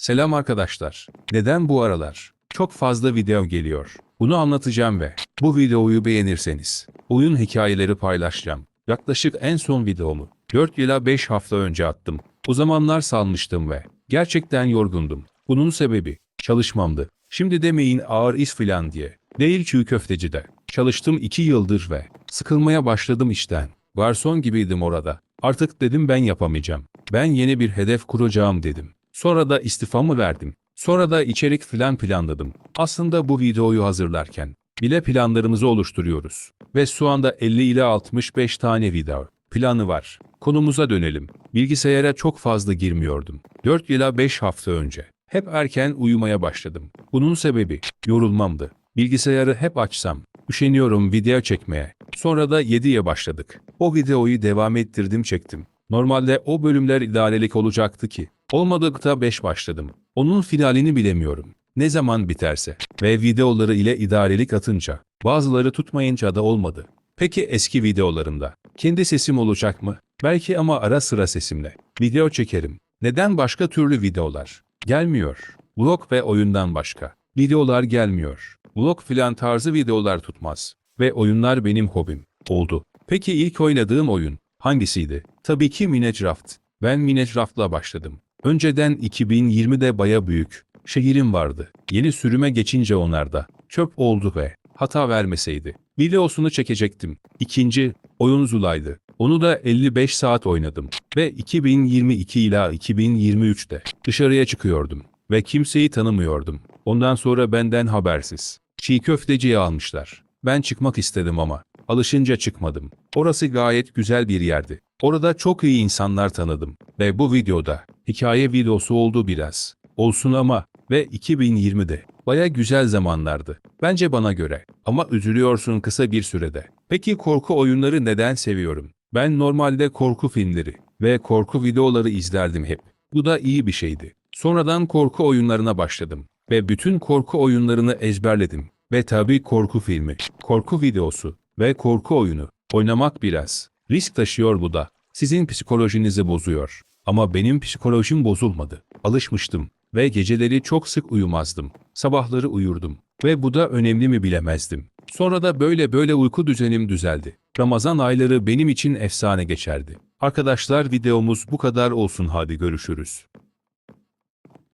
Selam arkadaşlar. Neden bu aralar? Çok fazla video geliyor. Bunu anlatacağım ve bu videoyu beğenirseniz oyun hikayeleri paylaşacağım. Yaklaşık en son videomu 4 ila 5 hafta önce attım. O zamanlar salmıştım ve gerçekten yorgundum. Bunun sebebi çalışmamdı. Şimdi demeyin ağır iş filan diye. Değil çiğ köftecide. Çalıştım 2 yıldır ve sıkılmaya başladım işten. Garson gibiydim orada. Artık dedim ben yapamayacağım. Ben yeni bir hedef kuracağım dedim. Sonra da istifamı verdim. Sonra da içerik filan planladım. Aslında bu videoyu hazırlarken bile planlarımızı oluşturuyoruz. Ve şu anda 50 ile 65 tane video planı var. Konumuza dönelim. Bilgisayara çok fazla girmiyordum. 4 ila 5 hafta önce. Hep erken uyumaya başladım. Bunun sebebi yorulmamdı. Bilgisayarı hep açsam, üşeniyorum video çekmeye. Sonra da 7'ye başladık. O videoyu devam ettirdim çektim. Normalde o bölümler idarelik olacaktı ki. Olmadıkta 5 başladım. Onun finalini bilemiyorum. Ne zaman biterse. Ve videoları ile idarelik atınca. Bazıları tutmayınca da olmadı. Peki eski videolarımda kendi sesim olacak mı? Belki ama ara sıra sesimle. Video çekerim. Neden başka türlü videolar? Gelmiyor. Vlog ve oyundan başka. Videolar gelmiyor. Vlog filan tarzı videolar tutmaz. Ve oyunlar benim hobim. Oldu. Peki ilk oynadığım oyun hangisiydi? Tabii ki Minecraft. Ben Minecraft'la başladım. Önceden 2020'de baya büyük şehrim vardı. Yeni sürüme geçince onlarda çöp oldu ve hata vermeseydi. Videosunu çekecektim. İkinci oyun Zula'ydı. Onu da 55 saat oynadım. Ve 2022 ila 2023'te dışarıya çıkıyordum. Ve kimseyi tanımıyordum. Ondan sonra benden habersiz. Çiğ köfteciye almışlar. Ben çıkmak istedim ama alışınca çıkmadım. Orası gayet güzel bir yerdi. Orada çok iyi insanlar tanıdım. Ve bu videoda hikaye videosu oldu biraz. Olsun ama ve 2020'de baya güzel zamanlardı. Bence bana göre. Ama üzülüyorsun kısa bir sürede. Peki korku oyunları neden seviyorum? Ben normalde korku filmleri ve korku videoları izlerdim hep. Bu da iyi bir şeydi. Sonradan korku oyunlarına başladım ve bütün korku oyunlarını ezberledim. Ve tabii korku filmi, korku videosu ve korku oyunu oynamak biraz risk taşıyor bu da. Sizin psikolojinizi bozuyor. Ama benim psikolojim bozulmadı. Alışmıştım ve geceleri çok sık uyumazdım. Sabahları uyurdum ve bu da önemli mi bilemezdim. Sonra da böyle böyle uyku düzenim düzeldi. Ramazan ayları benim için efsane geçerdi. Arkadaşlar videomuz bu kadar olsun hadi görüşürüz.